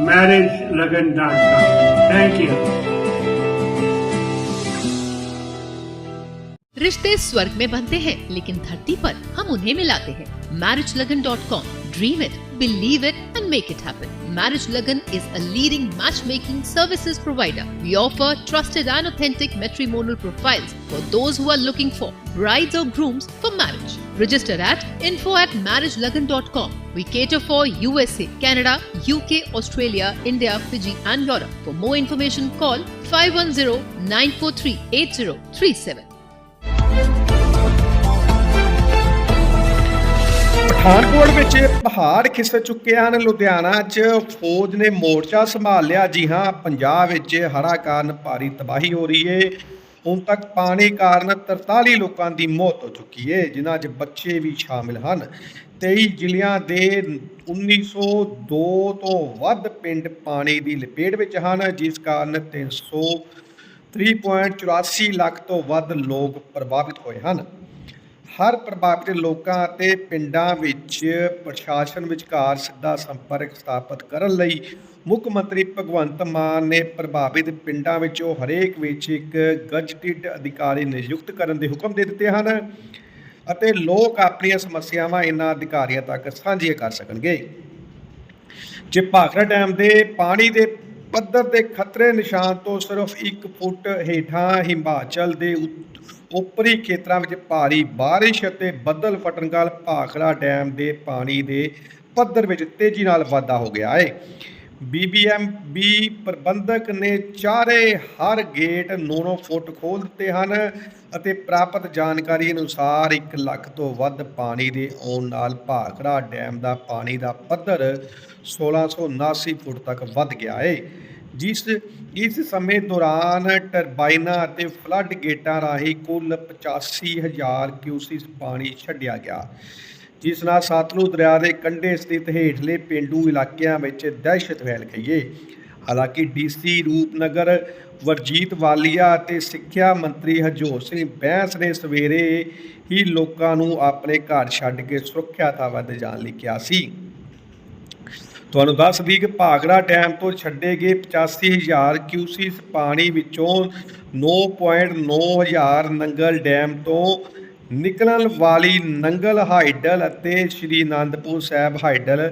marriagelagan.com. Thank you. रिश्ते स्वर्ग में बनते हैं लेकिन धरती पर हम उन्हें मिलाते हैं marriage Lagan dot com dream it believe it and make it happen marriage Lagan is a leading match making services provider we offer trusted and authentic matrimonial profiles for those who are looking for brides or grooms for marriage. Register at info at marriagelagan.com. We cater for USA, Canada, UK, Australia, India, Fiji, and Europe. For more information, call 510 943 8037. Pathankot ਵਿੱਚ ਪਹਾੜ ਖਿਸਕ ਚੁੱਕੇ ਹਨ ਲੁਧਿਆਣਾ 'ਚ ਫੌਜ ਨੇ ਮੋਰਚਾ ਸੰਭਾਲ ਲਿਆ ਜੀ ਹਾਂ ਪੰਜਾਬ ਵਿੱਚ ਹੜ੍ਹਾਂ ਕਾਰਨ ਭਾਰੀ ਤਬਾਹੀ ਹੋ ਰਹੀ ਏ ਹੁਣ ਤੱਕ ਪਾਣੀ ਕਾਰਨ 43 ਲੋਕਾਂ ਦੀ ਮੌਤ ਹੋ ਚੁੱਕੀ ਹੈ ਜਿਨ੍ਹਾਂ 'ਚ ਬੱਚੇ ਵੀ ਸ਼ਾਮਿਲ ਹਨ। 23 ਜ਼ਿਲ੍ਹਿਆਂ ਦੇ 1902 ਤੋਂ ਵੱਧ ਪਿੰਡ ਪਾਣੀ ਦੀ ਲਪੇਟ ਵਿੱਚ ਹਨ, ਜਿਸ ਕਾਰਨ 300 3.84 ਲੱਖ ਤੋਂ ਵੱਧ ਲੋਕ ਪ੍ਰਭਾਵਿਤ ਹੋਏ ਹਨ। ਹਰ ਪ੍ਰਭਾਵਿਤ ਲੋਕਾਂ ਅਤੇ ਪਿੰਡਾਂ ਵਿੱਚ ਪ੍ਰਸ਼ਾਸਨ ਵਿਚਕਾਰ ਸਿੱਧਾ ਸੰਪਰਕ ਸਥਾਪਿਤ ਕਰਨ ਲਈ ਮੁੱਖ ਮੰਤਰੀ ਭਗਵੰਤ ਮਾਨ ਨੇ ਪ੍ਰਭਾਵਿਤ ਪਿੰਡਾਂ ਵਿੱਚੋਂ ਹਰੇਕ ਵਿੱਚ ਇੱਕ ਗਜ਼ਟਿਡ ਅਧਿਕਾਰੀ ਨਿਯੁਕਤ ਕਰਨ ਦੇ ਹੁਕਮ ਦੇ ਦਿੱਤੇ ਹਨ ਅਤੇ ਲੋਕ ਆਪਣੀਆਂ ਸਮੱਸਿਆਵਾਂ ਇਹਨਾਂ ਅਧਿਕਾਰੀਆਂ ਤੱਕ ਸਾਂਝੀਆਂ ਕਰ ਸਕਣਗੇ। ਜੇ ਭਾਖੜਾ ਡੈਮ ਦੇ ਪਾਣੀ ਦੇ ਪੱਧਰ ਦੇ ਖਤਰੇ ਨਿਸ਼ਾਨ ਤੋਂ ਸਿਰਫ 1 ਫੁੱਟ ਹੇਠਾਂ ਹਿਮਾਚਲ ਦੇ ਉੱਪਰੀ ਖੇਤਰਾਂ ਵਿੱਚ ਭਾਰੀ ਬਾਰਿਸ਼ ਅਤੇ ਬੱਦਲ ਫਟਣ ਨਾਲ ਭਾਖੜਾ ਡੈਮ ਦੇ ਪਾਣੀ ਦੇ ਪੱਧਰ ਵਿੱਚ ਤੇਜ਼ੀ ਨਾਲ ਵਾਧਾ ਹੋ ਗਿਆ ਹੈ। ਬੀਬੀਐਮਬੀ ਪ੍ਰਬੰਧਕ ਨੇ ਚਾਰੇ ਹਰ ਗੇਟ 9-9 ਫੁੱਟ ਖੋਲ ਦਿੱਤੇ ਹਨ ਅਤੇ ਪ੍ਰਾਪਤ ਜਾਣਕਾਰੀ ਅਨੁਸਾਰ 1 ਲੱਖ ਤੋਂ ਵੱਧ ਪਾਣੀ ਦੇ ਆਉਣ ਨਾਲ ਭਾਖੜਾ ਡੈਮ ਦਾ ਪਾਣੀ ਦਾ ਪੱਧਰ 1679 ਫੁੱਟ ਤੱਕ ਵੱਧ ਗਿਆ ਹੈ। ਜਿਸ, ਇਸ ਸਮੇਂ ਦੌਰਾਨ ਟਰਬਾਈਨਾਂ ਅਤੇ ਫਲੱਡ ਗੇਟਾਂ ਰਾਹੀਂ ਕੁੱਲ 85000 ਕਿਊਸਿਸ ਪਾਣੀ ਛੱਡਿਆ ਗਿਆ, ਜਿਸ ਨਾਲ ਸਤਲੁਜ ਦਰਿਆ ਦੇ ਕੰਢੇ ਸਥਿਤ ਹੇਠਲੇ ਪਿੰਡੂ ਇਲਾਕਿਆਂ ਵਿੱਚ ਦਹਿਸ਼ਤ ਫੈਲ ਗਈ ਹੈ ਹਾਲਾਂਕਿ ਡੀਸੀ ਰੂਪਨਗਰ, ਵਰਜੀਤ ਵਾਲੀਆ ਅਤੇ ਸਿੱਖਿਆ ਮੰਤਰੀ ਹਰਜੋਤ ਸਿੰਘ ਬੈਂਸ ਨੇ ਸਵੇਰੇ ਹੀ ਲੋਕਾਂ ਨੂੰ ਆਪਣੇ ਘਰ ਛੱਡ ਕੇ ਸੁਰੱਖਿਆ ਥਾਵਾਂ ਤੇ ਜਾਣ ਲਈ ਕਿਹਾ ਸੀ। ਤੁਹਾਨੂੰ ਦੱਸ ਦਈਏ ਕਿ ਭਾਖੜਾ ਡੈਮ ਤੋਂ ਛੱਡੇ ਗਏ 85000 ਕਿਊਸਿਸ ਪਾਣੀ ਵਿੱਚੋਂ 9.9 ਹਜ਼ਾਰ ਨੰਗਲ ਡੈਮ ਤੋਂ ਨਿਕਲਣ ਵਾਲੀ ਨੰਗਲ ਹਾਈਡਲ ਅਤੇ ਸ਼੍ਰੀ ਅਨੰਦਪੁਰ ਸਾਹਿਬ ਹਾਈਡਲ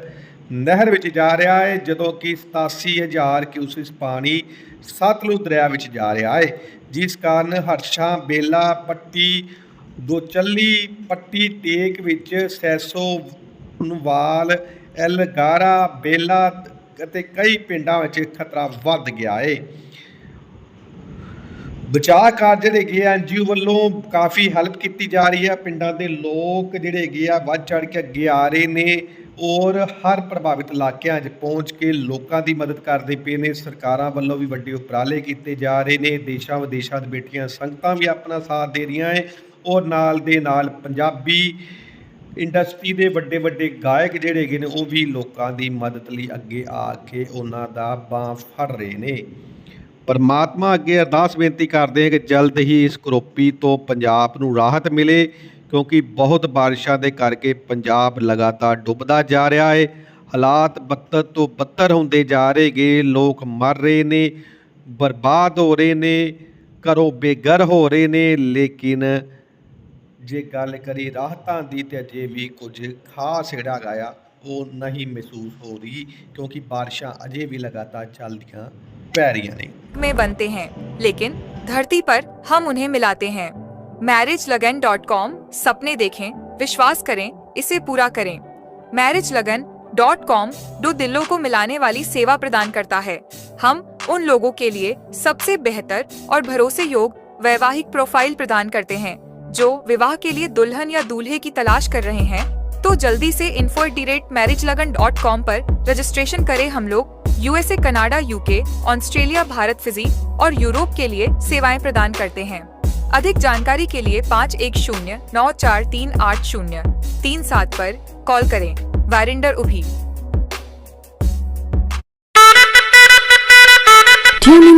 ਨਹਿਰ ਵਿੱਚ ਜਾ ਰਿਹਾ ਹੈ, ਜਦੋਂ ਕਿ 87000 ਕਿਊਸਿਸ ਪਾਣੀ ਸਤਲੁਜ ਦਰਿਆ ਵਿੱਚ ਜਾ ਰਿਹਾ ਹੈ। ਜਿਸ ਕਾਰਨ ਹਰਸ਼ਾਂ ਬੇਲਾ ਪੱਟੀ, ਦੋਚੱਲੀ ਪੱਟੀ ਟੇਕ ਵਿੱਚ ਸੈਸੋ ਨਵਾਲ ਐਲਗਾਰਾ, ਬੇਲਾ ਅਤੇ ਕਈ ਪਿੰਡਾਂ ਵਿੱਚ ਖਤਰਾ ਵੱਧ ਗਿਆ ਹੈ ਬਚਾਅ ਕਾਰਜ ਜਿਹੜੇ ਹੈਗੇ ਆ ਐਨਜੀਓ ਵੱਲੋਂ ਕਾਫੀ ਹੈਲਪ ਕੀਤੀ ਜਾ ਰਹੀ ਹੈ। ਪਿੰਡਾਂ ਦੇ ਲੋਕ ਜਿਹੜੇ ਹੈਗੇ ਆ, ਵੱਧ ਚੜ ਕੇ ਅੱਗੇ ਆ ਰਹੇ ਨੇ ਔਰ ਹਰ ਪ੍ਰਭਾਵਿਤ ਇਲਾਕਿਆਂ 'ਚ ਪਹੁੰਚ ਕੇ ਲੋਕਾਂ ਦੀ ਮਦਦ ਕਰਦੇ ਪਏ ਨੇ। ਸਰਕਾਰਾਂ ਵੱਲੋਂ ਵੀ ਵੱਡੇ ਉਪਰਾਲੇ ਕੀਤੇ ਜਾ ਰਹੇ ਨੇ। ਦੇਸ਼ਾਂ ਵਿਦੇਸ਼ਾਂ ਦੇ ਬੈਠੀਆਂ ਸੰਗਤਾਂ ਵੀ ਆਪਣਾ ਸਾਥ ਦੇ ਰਹੀਆਂ ਹੈ ਔਰ ਨਾਲ ਦੇ ਨਾਲ ਪੰਜਾਬੀ ਇੰਡਸਟਰੀ ਦੇ ਵੱਡੇ ਵੱਡੇ ਗਾਇਕ ਜਿਹੜੇ ਹੈਗੇ ਨੇ, ਉਹ ਵੀ ਲੋਕਾਂ ਦੀ ਮਦਦ ਲਈ ਅੱਗੇ ਆ ਕੇ ਉਹਨਾਂ ਦਾ ਬਾਹ ਫੜ ਰਹੇ ਨੇ। ਪਰਮਾਤਮਾ ਅੱਗੇ ਅਰਦਾਸ ਬੇਨਤੀ ਕਰਦੇ ਹਾਂ ਕਿ ਜਲਦ ਹੀ ਇਸ ਕਰੋਪੀ ਤੋਂ ਪੰਜਾਬ ਨੂੰ ਰਾਹਤ ਮਿਲੇ, ਕਿਉਂਕਿ ਬਹੁਤ ਬਾਰਿਸ਼ਾਂ ਦੇ ਕਰਕੇ ਪੰਜਾਬ ਲਗਾਤਾਰ ਡੁੱਬਦਾ ਜਾ ਰਿਹਾ ਹੈ। ਹਾਲਾਤ ਬੱਤਰ ਤੋਂ ਬੱਤਰ ਹੁੰਦੇ ਜਾ ਰਹੇਗੇ ਲੋਕ ਮਰ ਰਹੇ ਨੇ, ਬਰਬਾਦ ਹੋ ਰਹੇ ਨੇ, ਘਰੋਂ ਬੇਘਰ ਹੋ ਰਹੇ ਨੇ, ਲੇਕਿਨ ਜੇ ਗੱਲ ਕਰੀ ਰਾਹਤਾਂ ਦੀ ਤੇ ਅਜੇ ਵੀ ਕੁਝ ਖਾਸ ਜਿਹੜਾ ਗਾਇਆ ਉਹ ਨਹੀਂ ਮਹਿਸੂਸ ਹੋ ਰਹੀ ਕਿਉਂਕਿ ਬਾਰਿਸ਼ਾਂ ਅਜੇ ਵੀ ਲਗਾਤਾਰ ਚੱਲਦੀਆਂ ਪੈ ਰਹੀਆਂ ਨੇ में बनते हैं लेकिन धरती पर हम उन्हें मिलाते हैं मैरिज लगन डॉट कॉम सपने देखें विश्वास करें इसे पूरा करें मैरिज लगन डॉट कॉम दो दिलों को मिलाने वाली सेवा प्रदान करता है हम उन लोगों के लिए सबसे बेहतर और भरोसे योग वैवाहिक प्रोफाइल प्रदान करते हैं जो विवाह के लिए दुल्हन या दूल्हे की तलाश कर रहे हैं तो जल्दी से info marriage Lagan dot com पर रजिस्ट्रेशन करें हम लोग। USA Canada UK Australia Bharat Fiji और यूरोप के लिए सेवाएँ प्रदान करते हैं। अधिक जानकारी के लिए पाँच एक शून्य नौ चार तीन आठ शून्य। तीन सात पर कॉल करें। वारिंडर उभी।